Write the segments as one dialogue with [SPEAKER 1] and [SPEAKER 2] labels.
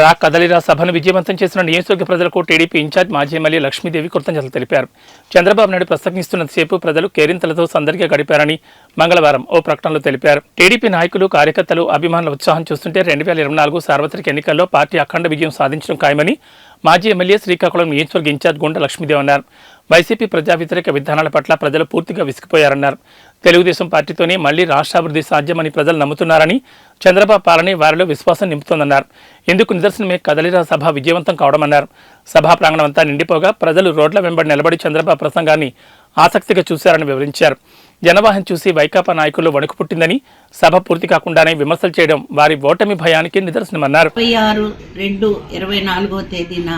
[SPEAKER 1] రా కదలిరా సభను విజయవంతం చేసిన నియోజకవర్గ ప్రజలకు టీడీపీ ఇన్ఛార్జ్ మాజీ ఎమ్మెల్యే లక్ష్మీదేవి కృతజ్ఞతలు తెలిపారు. చంద్రబాబు నాయుడు ప్రసంగిస్తున్నంతసేపు ప్రజలు కేరింతలతో సందడిగా గడిపారని మంగళవారం ఓ ప్రకటనలో తెలిపారు. టీడీపీ నాయకులు కార్యకర్తలు అభిమానుల ఉత్సాహం చూస్తుంటే రెండు వేల ఇరవై నాలుగు సార్వత్రిక ఎన్నికల్లో పార్టీ అఖండ విజయం సాధించడం ఖాయమని మాజీ ఎమ్మెల్యే శ్రీకాకుళం నియోజకవర్గ ఇన్ఛార్జ్ గుండ లక్ష్మీదేవి అన్నారు. వైసీపీ ప్రజా వ్యతిరేక విధానాల పట్ల ప్రజలు పూర్తిగా విసిగిపోయారన్నారు. తెలుగుదేశం పార్టీతోనే మళ్ళీ రాష్ట్రాభివృద్ధి సాధ్యమని ప్రజలు నమ్ముతున్నారని చంద్రబాబు పాలనే వారిలో విశ్వాసం నింపుతోందన్నారు. ఇందుకు నిదర్శనమే కదలిరా సభ విజయవంతం కావడమన్నారు. సభా ప్రాంగణం అంతా నిండిపోగా ప్రజలు రోడ్ల వెంబడి నిలబడి చంద్రబాబు ప్రసంగాన్ని ఆసక్తిగా చూశారని వివరించారు. జనవాహం చూసి వైకాపా నాయకుల్లో వణుకు పుట్టిందని సభ పూర్తి కాకుండానే విమర్శలు చేయడం వారి ఓటమి భయానికి నిదర్శనమన్నారు.
[SPEAKER 2] ఇరవై ఆరు రెండు ఇరవై నాలుగో తేదీన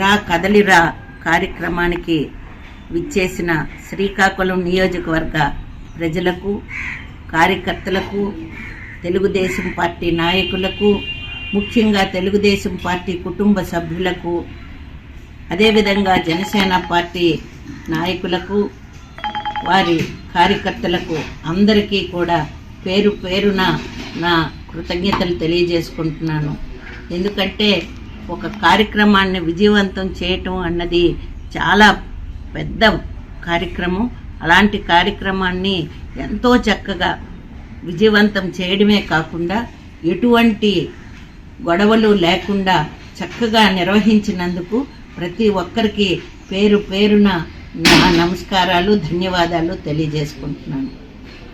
[SPEAKER 2] రా కదలిరా కార్యక్రమానికి విచ్చేసిన శ్రీకాకుళం నియోజకవర్గ ప్రజలకు కార్యకర్తలకు తెలుగుదేశం పార్టీ నాయకులకు ముఖ్యంగా తెలుగుదేశం పార్టీ కుటుంబ సభ్యులకు అదేవిధంగా జనసేన పార్టీ నాయకులకు వారి కార్యకర్తలకు అందరికీ కూడా పేరు పేరున నా కృతజ్ఞతలు తెలియజేసుకుంటున్నాను. ఎందుకంటే ఒక కార్యక్రమాన్ని విజయవంతం చేయటం అన్నది చాలా పెద్ద కార్యక్రమం. అలాంటి కార్యక్రమాన్ని ఎంతో చక్కగా విజయవంతం చేయడమే కాకుండా ఎటువంటి గొడవలు లేకుండా చక్కగా నిర్వహించినందుకు ప్రతి ఒక్కరికి పేరు పేరున నా నమస్కారాలు ధన్యవాదాలు తెలియజేసుకుంటున్నాను.